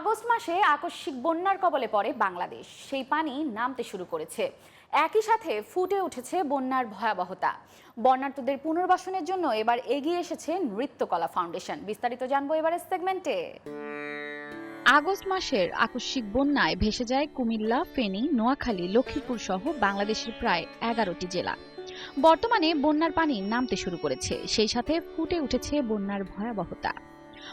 August মাসে আকস্মিক বন্যার কবলে পড়ে বাংলাদেশ। সেই পানি নামতে শুরু করেছে। একই সাথে ফুটে উঠেছে বন্যার ভয়াবহতা। বন্যার্তদের পুনর্বাসনের জন্য এবার এগিয়ে এসেছে নৃত্যকলা ফাউন্ডেশন। বিস্তারিত জানব এবারের সেগমেন্টে। আগস্ট মাসের আকস্মিক বন্যায় ভেসে যায় কুমিল্লা, ফেনী, নোয়াখালী, লক্ষ্মীপুর সহ বাংলাদেশের প্রায় এগারোটি জেলা। বর্তমানে বন্যার পানি নামতে শুরু করেছে। সেই সাথে ফুটে উঠেছে বন্যার ভয়াবহতা।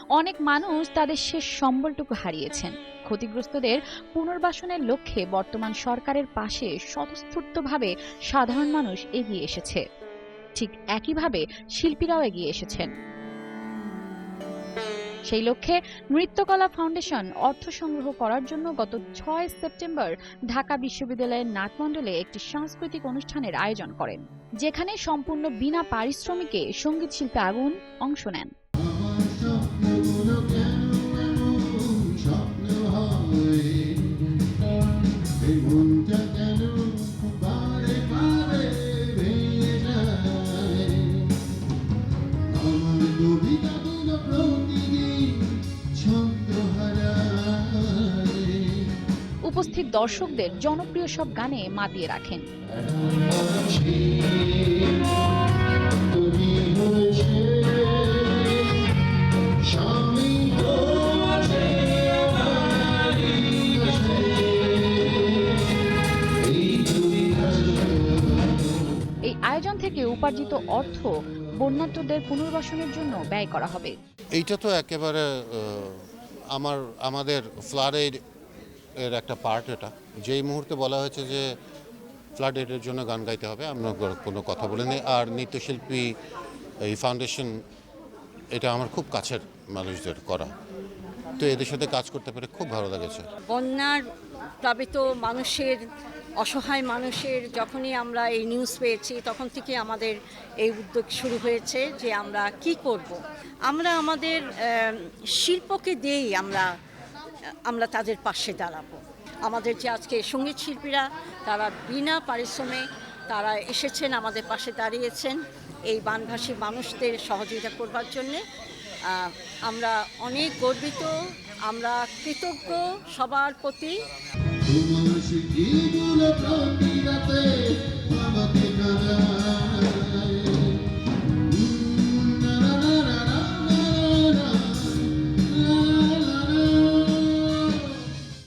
অনেক মানুষ তাদের শেষ সম্বলটুকু হারিয়েছেন। ক্ষতিগ্রস্তদের পুনর্বাসনের লক্ষ্যে বর্তমান সরকারের পাশে স্বতঃস্ফূর্তভাবে সাধারণ মানুষ এগিয়ে এসেছে। ঠিক একইভাবে শিল্পীরাও এগিয়ে এসেছেন। সেই লক্ষ্যে নৃত্যকলা ফাউন্ডেশন অর্থ সংগ্রহ করার জন্য গত ছয় সেপ্টেম্বর ঢাকা বিশ্ববিদ্যালয়ের নাটমণ্ডলে একটি সাংস্কৃতিক অনুষ্ঠানের আয়োজন করেন, যেখানে সম্পূর্ণ বিনা পারিশ্রমিকে সংগীত শিল্পী আগুন, অংশ নেন। উপস্থিত দর্শকদের জনপ্রিয় সব গানে মাতিয়ে রাখেন। উপার্জিত অর্থ বন্যার্তদের পুনর্বাসনের জন্য ব্যয় করা হবে। এইটা তো একেবারে আমার আমাদের ফ্লাডের এর একটা পার্ট এটা। যেই মুহূর্তে বলা হয়েছে যে ফ্লাড এর জন্য গান গাইতে হবে আমরা কোনো কথা বলিনি। আর নৃত্যশিল্পী এই ফাউন্ডেশন এটা আমার খুব কাছের মানুষদের করা। তো এদের সাথে কাজ করতে পেরে খুব ভালো লেগেছে। বন্যার প্লাবিত মানুষের অসহায় মানুষের যখনই আমরা এই নিউজ পেয়েছি, তখন থেকে আমাদের এই উদ্যোগ শুরু হয়েছে যে আমরা কি করব। আমরা আমাদের শিল্পকে দিয়েই আমরা আমরা তাদের পাশে দাঁড়াবো। আমাদের যে আজকে সংগীত শিল্পীরা, তারা বিনা পারিশ্রমে তারা এসেছেন, আমাদের পাশে দাঁড়িয়েছেন এই বানভাসী মানুষদের সহযোগিতা করবার জন্যে। আমরা অনেক গর্বিত, আমরা কৃতজ্ঞ সবার প্রতি। তোমার সে জীবন প্রাণ রাতে আমাকে